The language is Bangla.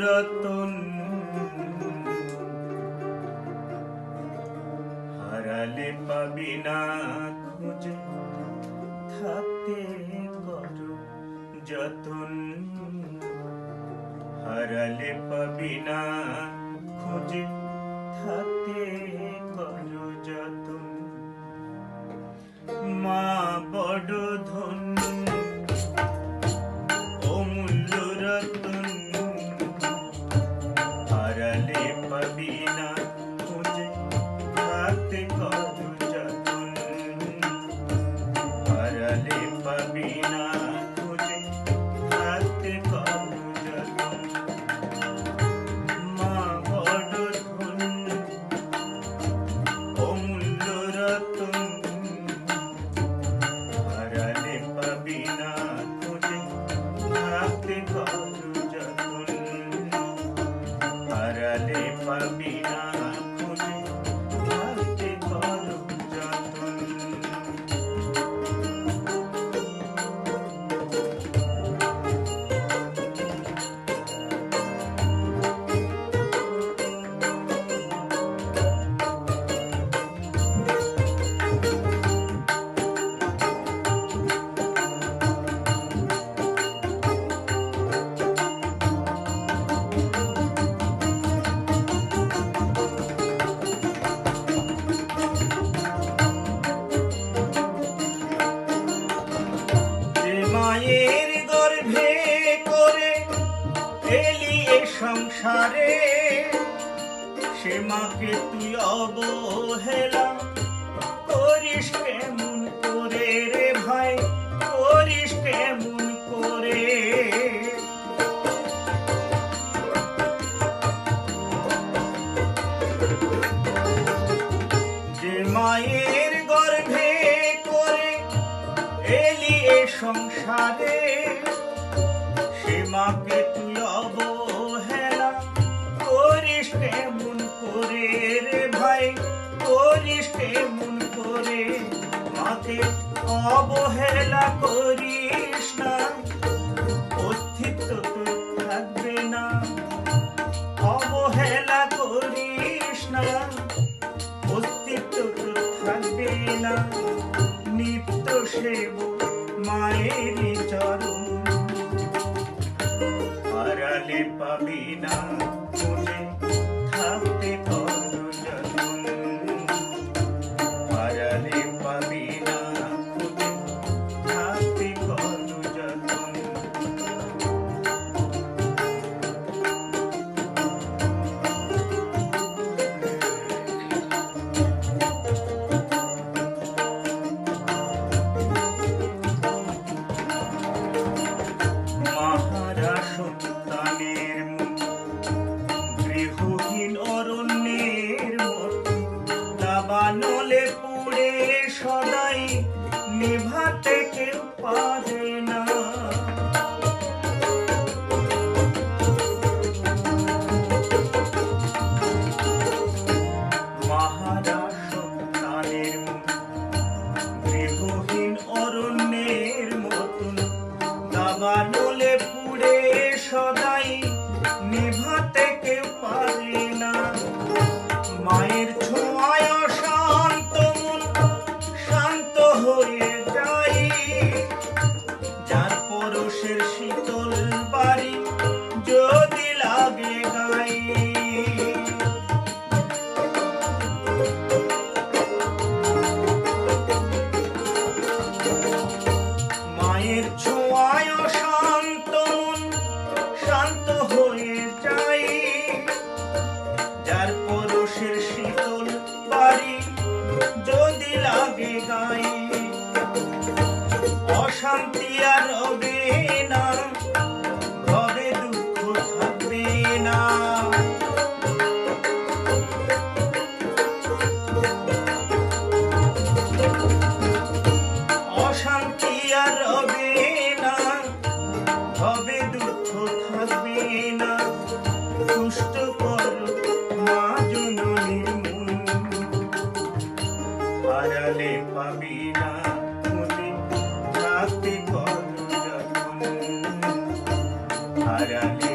রতন হারালে পাবি না খুঁজে থাকতে কর যতন। হারালে পাবি না খুঁজে থাকতে মায়ের গর্ভে করে এলি এ সংসারে। সে মাকে তুই অবহেলা করিস কেমন করে রে ভাই? করিস কেমন সে মাকে তুই অবহেলা অবহেলা করিস না। অস্তিত্ব তোর থাকবে না। অবহেলা করিস না। অস্তিত্ব তোর থাকবে না। নিত্য সেব মায়ের চরণ হারালে পাবি না খুঁজে আনলে পুড়ে সদাই নিভাতে কেউ পারে না। মহারা অরণ্যের মতন। দাবানলে পুড়ে সদাই নিভা জলের শীতল যদি লাগে মায়ের ছোঁয়ায় শান্ত শান্ত হয়ে যায় যার হারালে পাবি না তুমি রাতে কর হারালে